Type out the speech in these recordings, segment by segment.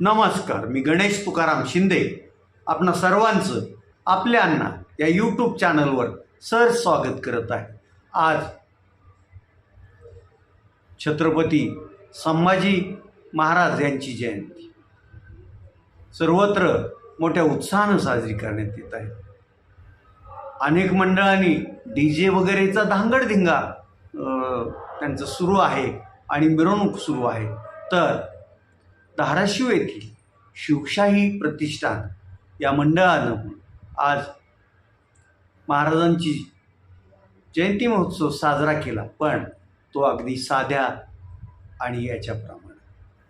नमस्कार मी गणेश तुकाराम शिंदे. आपणा सर्वांचं आपल्या अण्णा या यूट्यूब चॅनलवर सर स्वागत करत आहे. आज छत्रपती संभाजी महाराज यांची जयंती. सर्वत्र मोठ्या उत्साहानं साजरी करण्यात येत आहे. अनेक मंडळांनी डी जे वगैरेचा धांगडधिंगा त्यांचं सुरू आहे आणि मिरवणूक सुरू आहे. तर धाराशिव येथील शिवशाही प्रतिष्ठान या मंडळानं आज महाराजांची जयंती महोत्सव साजरा केला पण तो अगदी साध्या आणि याच्याप्रमाणे.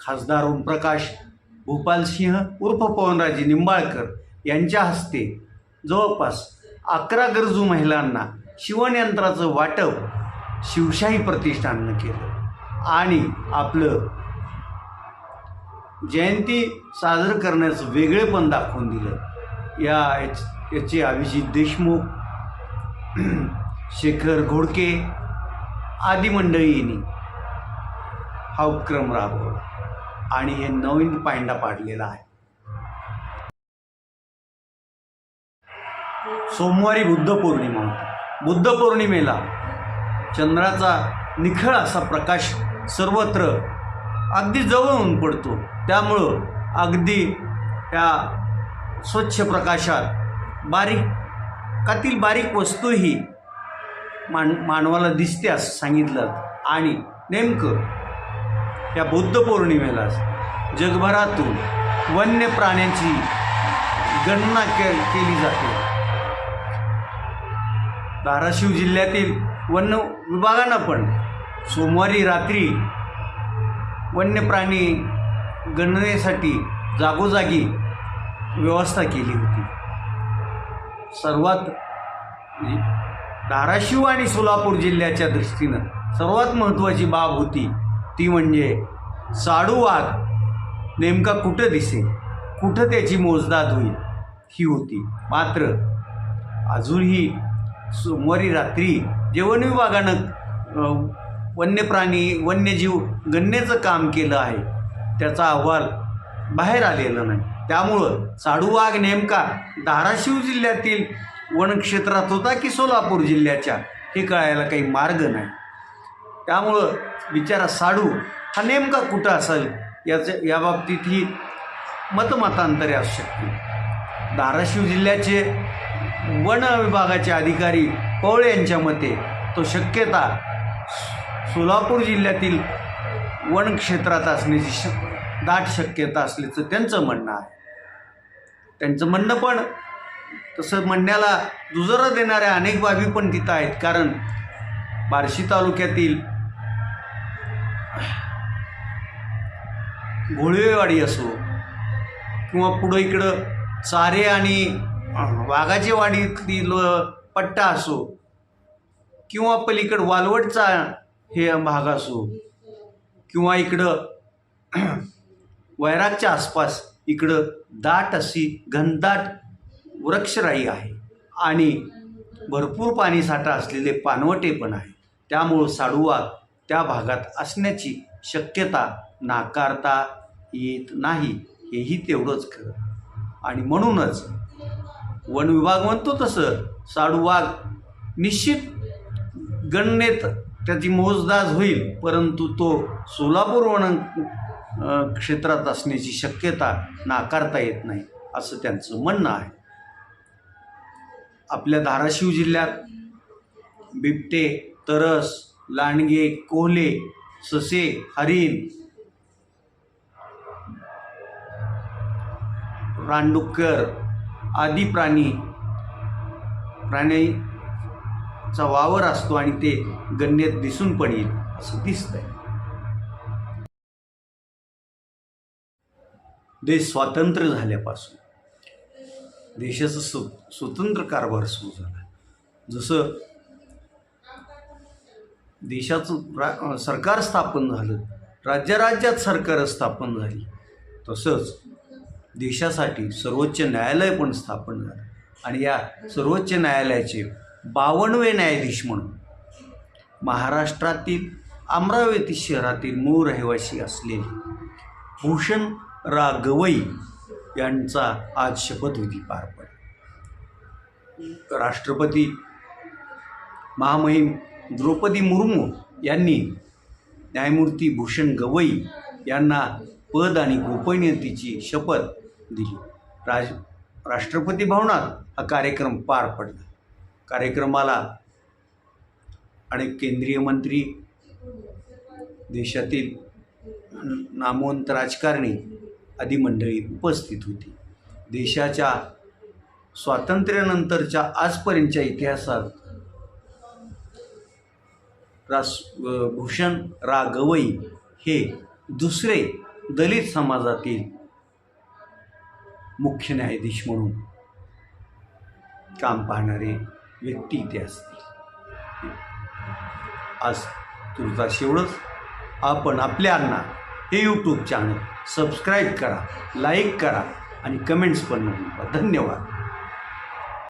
खासदार ओमप्रकाश भूपालसिंह उर्फ पवनराजे निंबाळकर यांच्या हस्ते जवळपास अकरा गरजू महिलांना शिवणयंत्राचं वाटप शिवशाही प्रतिष्ठाननं केलं आणि आपलं जयंती साजरं करण्याचं वेगळेपण दाखवून दिलं. या याच- याचे अभिजित देशमुख शेखर घोडके आदी मंडळींनी हा उपक्रम राबवला. आणि हे नवीन पायंडा पाडलेला आहे. सोमवारी बुद्ध पौर्णिमा होती. बुद्ध पौर्णिमेला चंद्राचा निखळ असा प्रकाश सर्वत्र अगदी जवळून पडतो. त्यामुळं अगदी या स्वच्छ प्रकाशात बारीक कातील बारीक वस्तूही मान मानवाला दिसते असं सांगितलं. आणि नेमकं या बुद्ध पौर्णिमेला जगभरातून वन्य प्राण्यांची गणना के केली जाते. धाराशिव जिल्ह्यातील वन विभागानं पण सोमवारी रात्री वन्य प्राणी गणनेसाठी जागोजागी व्यवस्था केली होती. सर्वात म्हणजे धाराशिव आणि सोलापूर जिल्ह्याच्या दृष्टीनं सर्वात महत्त्वाची बाब होती ती म्हणजे साडू वाघ नेमका कुठं दिसेल? कुठं त्याची मोजदाद होईल? ही होती. मात्र अजूनही सोमवारी रात्री जेवण विभागानं वन्य प्राणी वन्यजीव गणनेचं काम केलं आहे. त्याचा अहवाल बाहेर आलेला नाही. त्यामुळं साडूवाघ नेमका धाराशिव जिल्ह्यातील वनक्षेत्रात होता की सोलापूर जिल्ह्याच्या हे कळायला काही मार्ग नाही. त्यामुळं बिचारा साडू हा नेमका कुठं असेल याचं या बाबतीत ही मतमतांतरे असू शकते धाराशिव जिल्ह्याचे वन विभागाचे अधिकारी पवळे यांच्या मते तो शक्यता सोलापूर जिल्ह्यातील वन क्षेत्रात असण्याची शक दाट शक्यता असल्याचं त्यांचं म्हणणं आहे. त्यांचं म्हणणं पण तसं म्हणण्याला दुजोरा देणाऱ्या अनेक बाबी पण तिथं आहेत. कारण बार्शी तालुक्यातील घोळवेवाडी असो किंवा पुढं इकडं चारे आणि अं, वाघाची पट्टा असो किंवा पलीकडं वालवटचा हे भाग असो किंवा इकडं वैरागच्या आसपास इकडं दाट अशी घनदाट वृक्षराई आहे. आणि भरपूर पाणीसाठा असलेले पानवटे पण आहे. त्यामुळं साडूवाघ त्या भागात असण्याची शक्यता नाकारता येत नाही हेही तेवढंच खरं. आणि म्हणूनच वन विभाग म्हणतो तसं साडूवाघ निश्चित गणनेत त्याची मोजदाज होईल परंतु तो सोलापूर वण क्षेत्रात असण्याची शक्यता नाकारता येत नाही असं त्यांचं म्हणणं आहे. आपल्या धाराशिव जिल्ह्यात बिबटे तरस लांडगे कोहले ससे हरिण रानडुक्कर आदी प्राणी प्राणी चा वावर असतो आणि ते गणनेत दिसून पण येईल असं दिसतंय. देश स्वातंत्र्य झाल्यापासून देशाचा स्व स्वतंत्र कारभार सुरू झाला. जसं देशाचं रा सरकार स्थापन झालं राज्याराज्यात सरकार स्थापन झाली तसंच देशासाठी सर्वोच्च न्यायालय पण स्थापन झालं. आणि या सर्वोच्च न्यायालयाचे बावनवे न्यायाधीश म्हणून. महाराष्ट्रातील अमरावती शहरातील मूळ रहिवासी असलेले भूषण रागवई यांचा आज शपथविधी पार पडला. राष्ट्रपती महामहिम द्रौपदी मुर्मू यांनी न्यायमूर्ती भूषण गवई यांना पद आणि गोपनीयतेची शपथ दिली. राज राष्ट्रपती भवनात हा कार्यक्रम पार पडला. कार्यक्रमाला आणि केंद्रीय मंत्री देशातील नामवंत राजकारणी आदी मंडळी उपस्थित होती. देशाच्या स्वातंत्र्यानंतरच्या आजपर्यंतच्या इतिहासात रास भूषण रा गवई हे दुसरे दलित समाजातील मुख्य न्यायाधीश म्हणून काम पाहणारे व्यक्ती इथे असते आज तुर्तास एवढंच आपण आपल्यांना हे यूट्यूब चॅनल सबस्क्राईब करा लाईक करा आणि कमेंट्स पण नोंदवा. धन्यवाद.